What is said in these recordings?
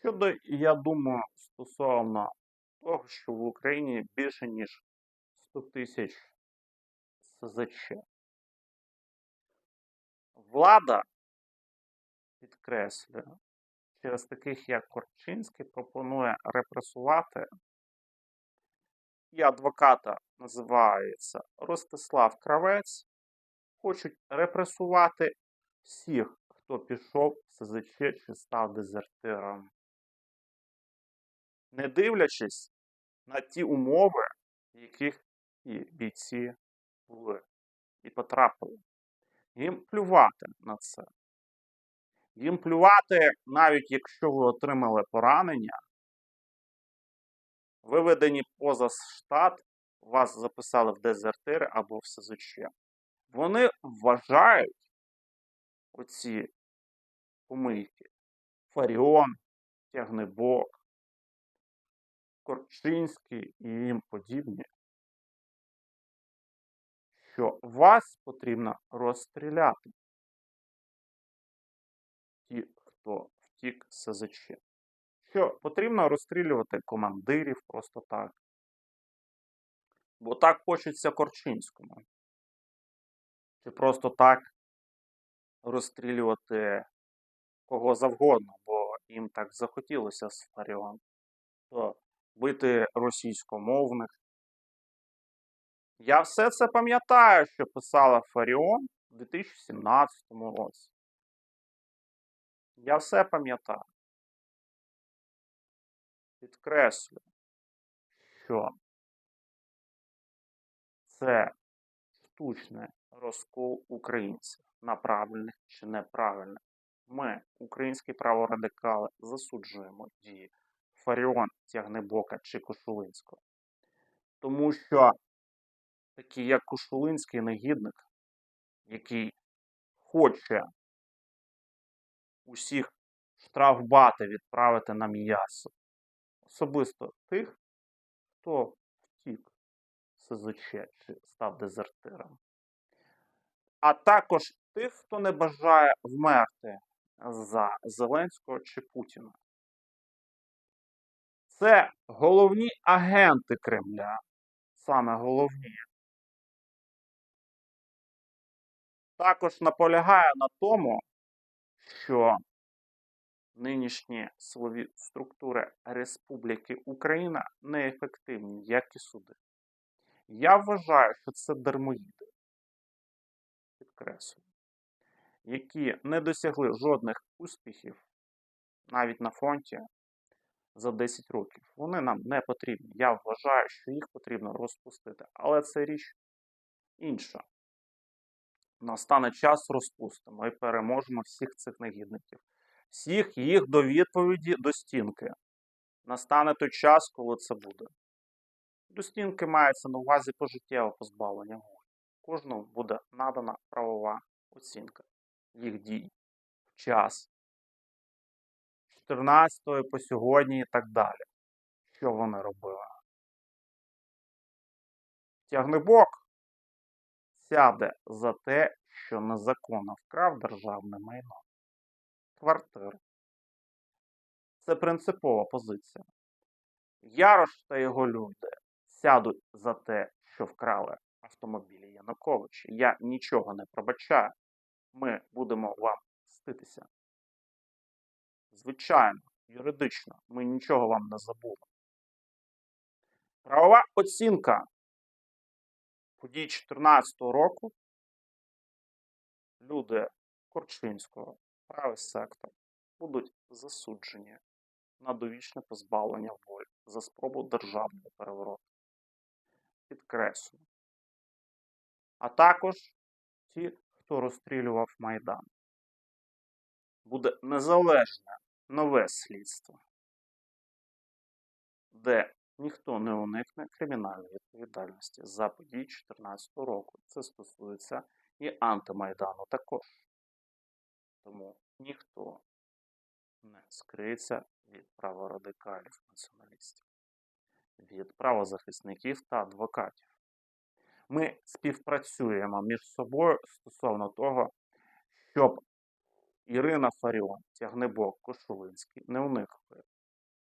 Щодо, я думаю, стосовно того, що в Україні більше ніж 100 тисяч СЗЧ. Влада, підкреслюю, через таких як Корчинський пропонує репресувати. І адвоката називається Ростислав Кравець. Хочуть репресувати всіх, хто пішов в СЗЧ чи став дезертиром. Не дивлячись на ті умови, в яких ті бійці були і потрапили. Їм плювати на це. Їм плювати, навіть якщо ви отримали поранення, виведені поза штат, вас записали в дезертири або в СЗЧ. Вони вважають оці помийки Фаріон, Тягнебок, Корчинський і їм подібні, що вас потрібно розстріляти. Ті, хто втік СЗЧ. Що потрібно розстрілювати командирів просто так. Бо так хочеться Корчинському. Чи просто так розстрілювати кого завгодно, бо їм так захотілося з Фаріон. То бити російськомовних. Я все це пам'ятаю, що писала Фаріон у 2017 році. Я все пам'ятаю. Підкреслю, що це штучний розкол українців на правильних чи неправильних. Ми, українські праворадикали, засуджуємо дії Фаріон, Тягнебока чи Кошулинського. Тому що такий, як Кошулинський негідник, який хоче усіх штрафбати відправити на м'ясо, особисто тих, хто втік СЗЧ чи став дезертиром, а також тих, хто не бажає вмерти за Зеленського чи Путіна. Це головні агенти Кремля, саме головні. Також наполягає на тому, що нинішні силові структури Республіки Україна неефективні, як і суди. Я вважаю, що це дармоїди, підкреслюю, які не досягли жодних успіхів навіть на фронті за 10 років. Вони нам не потрібні. Я вважаю, що їх потрібно розпустити. Але це річ інша. Настане час розпустимо і переможемо всіх цих негідників. Всіх їх до відповіді до стінки. Настане той час, коли це буде. До стінки мається на увазі пожиттєве позбавлення волі. Кожному буде надана правова оцінка їх дій час 14 по сьогодні і так далі. Що вони робили? Тягнебок сяде за те, що незаконно вкрав державне майно. Квартири. Це принципова позиція. Ярош та його люди сядуть за те, що вкрали автомобілі Януковича. Я нічого не пробачаю. Ми будемо вам мститися. Звичайно, юридично, ми нічого вам не забули. Правова оцінка подій 2014 року люди Корчинського, правий сектор будуть засуджені на довічне позбавлення волі за спробу державного перевороту. Підкреслюю. А також ті, хто розстрілював Майдан. Буде незалежне нове слідство, де ніхто не уникне кримінальної відповідальності за події 2014 року. Це стосується і антимайдану також. Тому ніхто не скриється від праворадикалів націоналістів, від правозахисників та адвокатів. Ми співпрацюємо між собою стосовно того, щоб Ірина Фаріон, Тягнебок, Кошулинський. Не уникли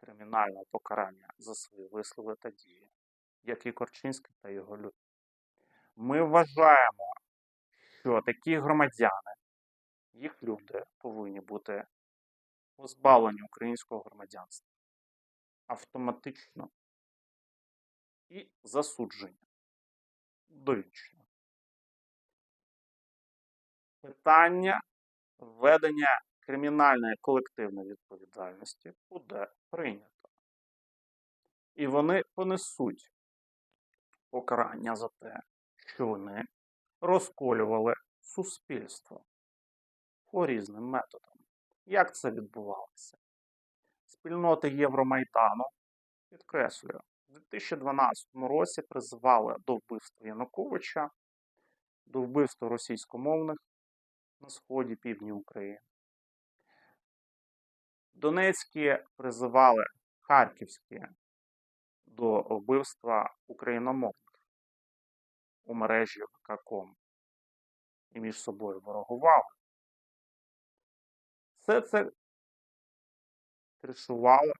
кримінального покарання за свої вислови та дії, як і Корчинський та його люди. Ми вважаємо, що такі громадяни, їх люди повинні бути позбавлені українського громадянства. Автоматично. І засуджені довічно. Питання введення кримінальної колективної відповідальності буде прийнято. І вони понесуть покарання за те, що вони розколювали суспільство по різним методам. Як це відбувалося? Спільноти Євромайдану, підкреслюю, у 2012 році призивали до вбивства Януковича, до вбивства російськомовних на сході півдні України. Донецькі призивали Харківські до вбивства україномовних у мережі ВККОМ і між собою ворогували. Все це кришувало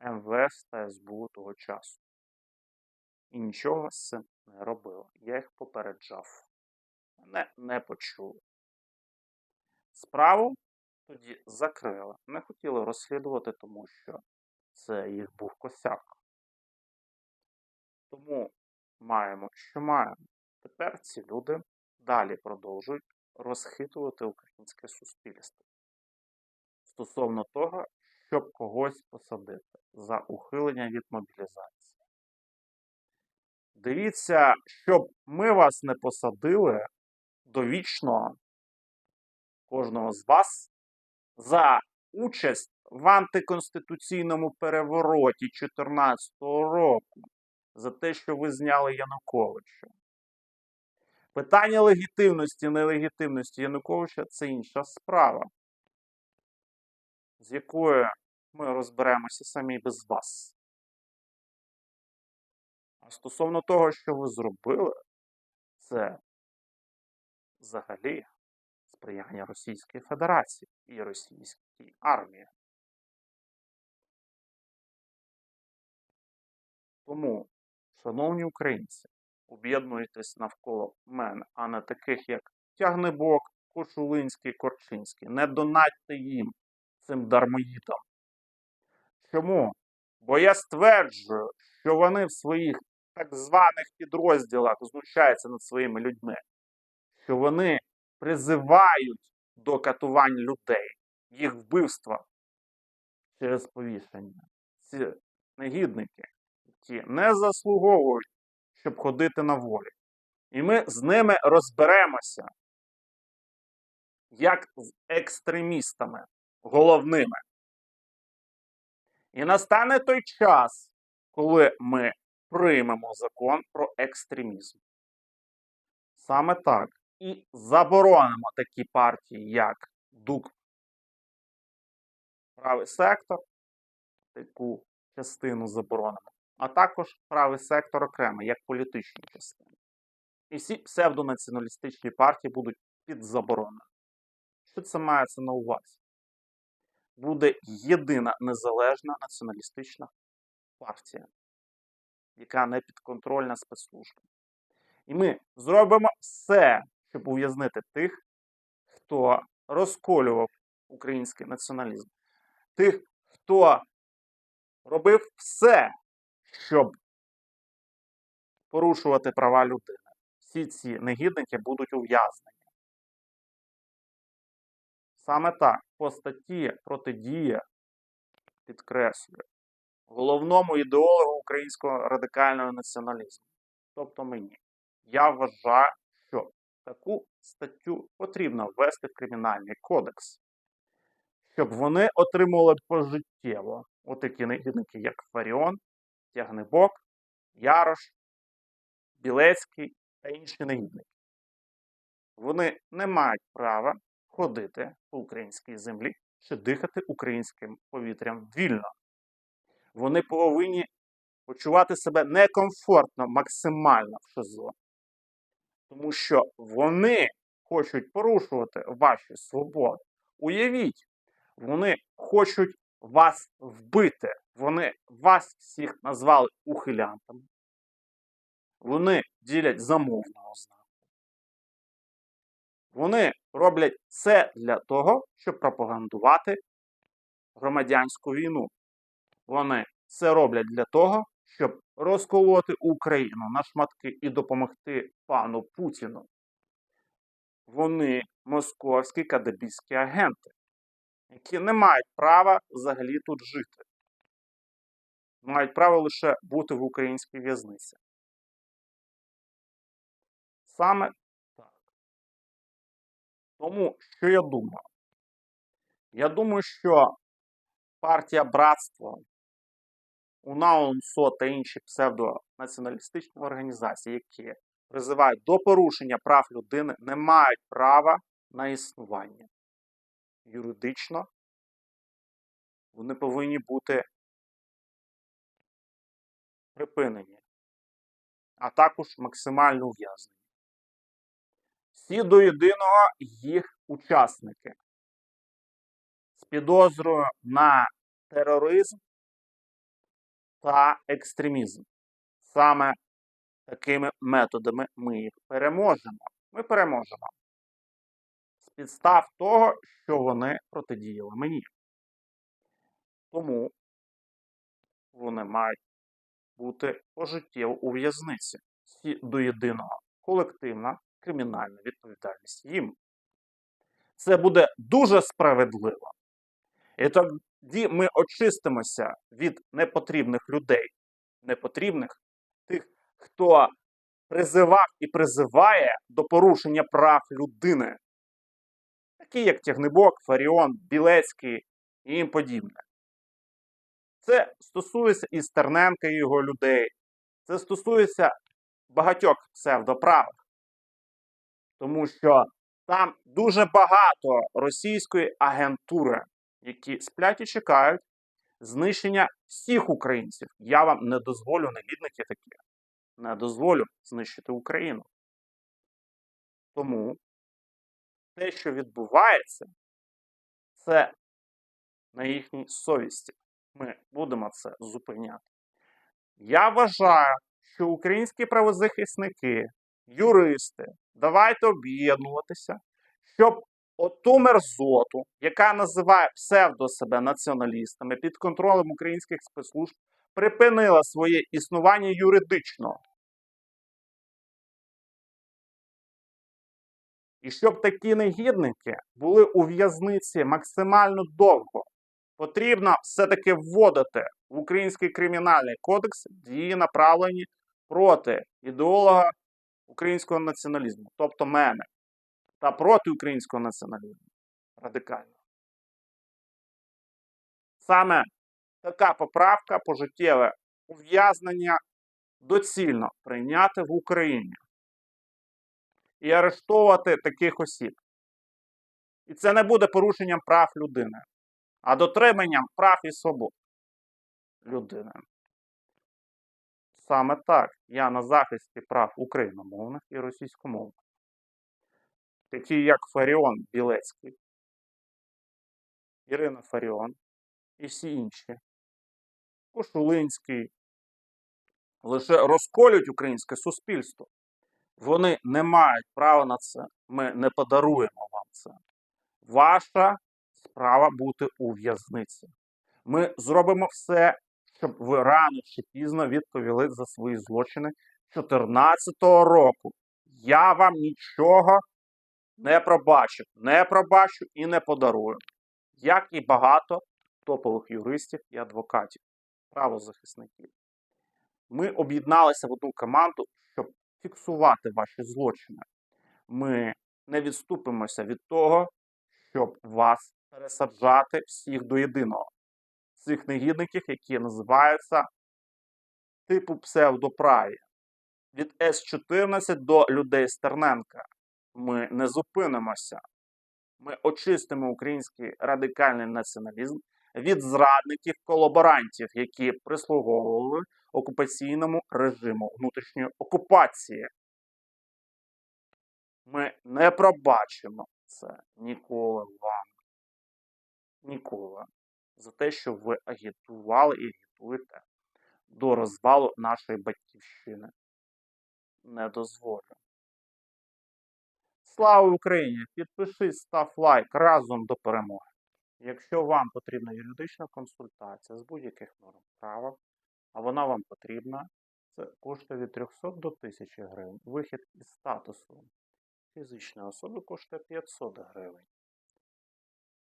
МВС та СБУ того часу. І нічого з цим не робило. Я їх попереджав. Мене не почули. Справу тоді закрили. Не хотіли розслідувати, тому що це їх був косяк. Тому маємо, що маємо. Тепер ці люди далі продовжують розхитувати українське суспільство стосовно того, щоб когось посадити за ухилення від мобілізації. Дивіться, щоб ми вас не посадили довічно кожного з вас за участь в антиконституційному перевороті 2014 року, за те, що ви зняли Януковича. Питання легітимності, нелегітимності Януковича це інша справа, з якою ми розберемося самі без вас. А стосовно того, що ви зробили, це взагалі сприяння Російської Федерації і російській армії. Тому, шановні українці, об'єднуйтесь навколо мене, а не таких, як Тягнебок, Кошулинський, Корчинський. Не донатьте їм цим дармоїдам. Чому? Бо я стверджую, що вони в своїх так званих підрозділах знущаються над своїми людьми, що вони призивають до катувань людей, їх вбивства через повішення. Ці негідники, які не заслуговують, щоб ходити на волі. І ми з ними розберемося, як з екстремістами головними. І настане той час, коли ми приймемо закон про екстремізм. Саме так. І заборонимо такі партії, як ДУК, правий сектор, таку частину заборонимо, а також правий сектор окремо, як політичні частини. І всі псевдонаціоналістичні партії будуть під забороною. Що це мається на увазі? Буде єдина незалежна націоналістична партія, яка не підконтрольна спецслужбам. І ми зробимо все, щоб ув'язнити тих, хто розколював український націоналізм, тих, хто робив все, щоб порушувати права людини. Всі ці негідники будуть ув'язнені. Саме так, по статті протидія підкреслює головному ідеологу українського радикального націоналізму, тобто мені. Я вважаю, таку статтю потрібно ввести в Кримінальний кодекс, щоб вони отримували пожиттєво отакі негідники, як Фаріон, Тягнебок, Ярош, Білецький та інші негідники. Вони не мають права ходити по українській землі чи дихати українським повітрям вільно. Вони повинні почувати себе некомфортно, максимально в ШИЗО. Тому що вони хочуть порушувати ваші свободи. Уявіть, вони хочуть вас вбити. Вони вас всіх назвали ухилянтами. Вони ділять замовного знаку. Вони роблять це для того, щоб пропагандувати громадянську війну. Вони це роблять для того, щоб розколоти Україну на шматки і допомогти пану Путіну. Вони московські кадебійські агенти, які не мають права взагалі тут жити. Мають право лише бути в українській в'язниці. Саме так. Тому, що я думаю? Я думаю, що партія Братство, УНАУНСО та інші псевдонаціоналістичні організації, які призивають до порушення прав людини, не мають права на існування. Юридично вони повинні бути припинені, а також максимально ув'язнені. Всі до єдиного їх учасники з підозрою на тероризм та екстремізм. Саме такими методами ми їх переможемо. Ми переможемо з підстав того, що вони протидіяли мені. Тому вони мають бути пожиттєво у в'язниці. Всі до єдиного колективна кримінальна відповідальність їм. Це буде дуже справедливо. І тоді ми очистимося від непотрібних людей, непотрібних тих, хто призивав і призиває до порушення прав людини, такі як Тягнебок, Фаріон, Білецький і їм подібне. Це стосується і Стерненка і його людей. Це стосується багатьох псевдоправих. Тому що там дуже багато російської агентури, які сплять і чекають знищення всіх українців. Я вам не дозволю, негідники такі, не дозволю знищити Україну. Тому те, що відбувається, це на їхній совісті. Ми будемо це зупиняти. Я вважаю, що українські правозахисники, юристи, давайте об'єднуватися, щоб оту мерзоту, яка називає псевдо себе націоналістами під контролем українських спецслужб, припинила своє існування юридично. І щоб такі негідники були у в'язниці максимально довго, потрібно все-таки вводити в Український кримінальний кодекс дії, направлені проти ідеолога українського націоналізму, тобто мене, та проти українського націоналізму радикально. Саме така поправка пожиттєве ув'язнення доцільно прийняти в Україні і арештовувати таких осіб. І це не буде порушенням прав людини, а дотриманням прав і свобод людини. Саме так я на захисті прав україномовних і російськомовних. Такі як Фаріон Білецький, Ірина Фаріон і всі інші. Кошулинський. Лише розколють українське суспільство. Вони не мають права на це. Ми не подаруємо вам це. Ваша справа бути у в'язниці. Ми зробимо все, щоб ви рано чи пізно відповіли за свої злочини 2014 року. Я вам нічого не пробачу, не пробачу і не подарую. Як і багато топових юристів і адвокатів, правозахисників. Ми об'єдналися в одну команду, щоб фіксувати ваші злочини. Ми не відступимося від того, щоб вас пересаджати всіх до єдиного. Цих негідників, які називаються типу псевдоправі. Від С-14 до людей Стерненка. Ми не зупинимося. Ми очистимо український радикальний націоналізм від зрадників колаборантів, які прислуговували окупаційному режиму внутрішньої окупації. Ми не пробачимо це ніколи вам. Ніколи. За те, що ви агітували і готуєте до розвалу нашої батьківщини. Не дозволю. Слава Україні! Підпишись, став лайк разом до перемоги. Якщо вам потрібна юридична консультація з будь-яких норм права, а вона вам потрібна, це коштує від 300 до 1000 гривень. Вихід із статусу фізичної особи коштує 500 гривень.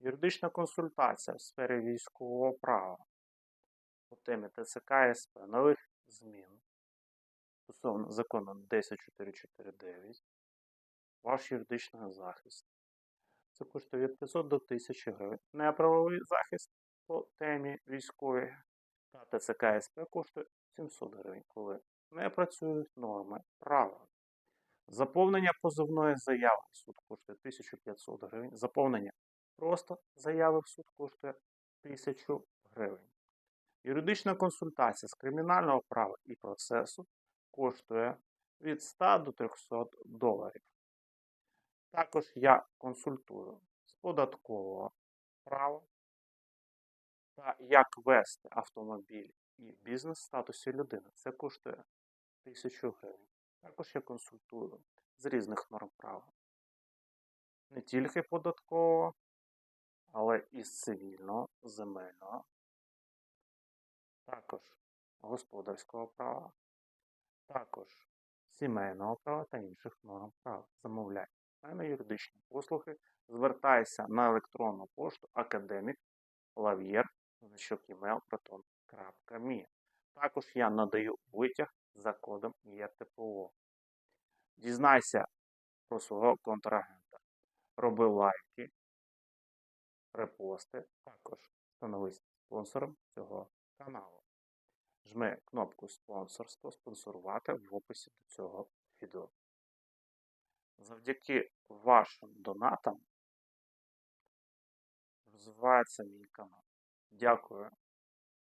Юридична консультація в сфері військового права по темі ТЦК СП нових змін стосовно закону 10449, ваш юридичний захист. Це коштує від 500 до 1000 гривень. Неправовий захист по темі військової та ТЦК СП коштує 700 гривень, коли не працюють норми права. Заповнення позовної заяви в суд коштує 1500 гривень. Заповнення просто заяви в суд коштує 1000 гривень. Юридична консультація з кримінального права і процесу коштує від 100 до 300 доларів. Також я консультую з податкового права та як вести автомобіль і бізнес в статусі людини. Це коштує 1000 гривень. Також я консультую з різних норм права. Не тільки податкового, але і з цивільного, земельного, також господарського права, також сімейного права та інших норм права. Замовляй в мене юридичні послуги. Звертайся на електронну пошту академік значок Також я надаю витяг за кодом ЄТПО. Дізнайся про свого контрагента. Роби лайки, репости, також становись спонсором цього каналу. Жми кнопку спонсорство, спонсорувати в описі до цього відео. Завдяки вашим донатам розвивається мій канал. Дякую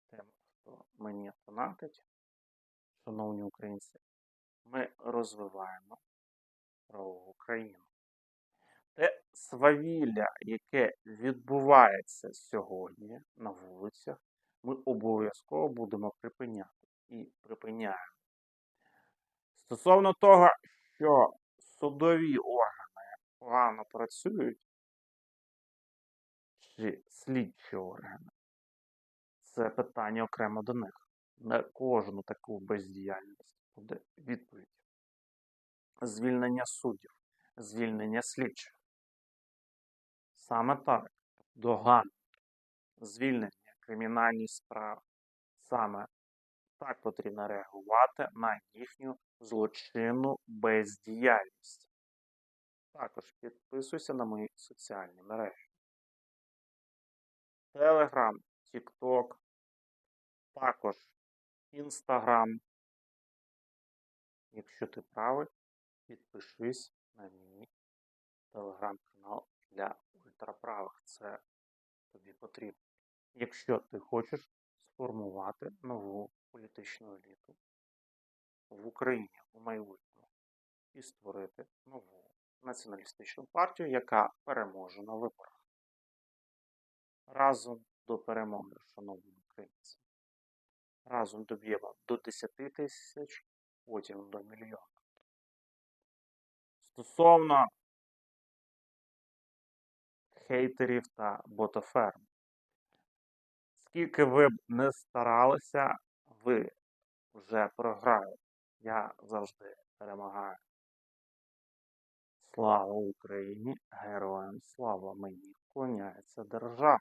тим, хто мені донатить. Шановні українці, ми розвиваємо правову країну. Те свавілля, яке відбувається сьогодні на вулицях, ми обов'язково будемо припиняти і припиняємо. Стосовно того, що судові органи погано працюють, чи слідчі органи, це питання окремо до них. На кожну таку бездіяльність буде відповідь. Звільнення суддів, звільнення слідчих. Саме так, доган, звільнення кримінальні справи. Саме так потрібно реагувати на їхню злочинну бездіяльність. Також підписуйся на мої соціальні мережі. Телеграм, Тікток, також Інстаграм. Якщо ти правий, підпишись на мій телеграм-канал для ультраправих. Це тобі потрібно. Якщо ти хочеш сформувати нову політичну еліту в Україні у майбутньому і створити нову націоналістичну партію, яка переможе на виборах. Разом до перемоги, шановні українці. Разом доб'ємо до 10 тисяч, потім до мільйона. Стосовно хейтерів та ботоферм. Скільки ви б не старалися, ви вже програєте. Я завжди перемагаю. Слава Україні! Героям слава мені! Вклоняється держава!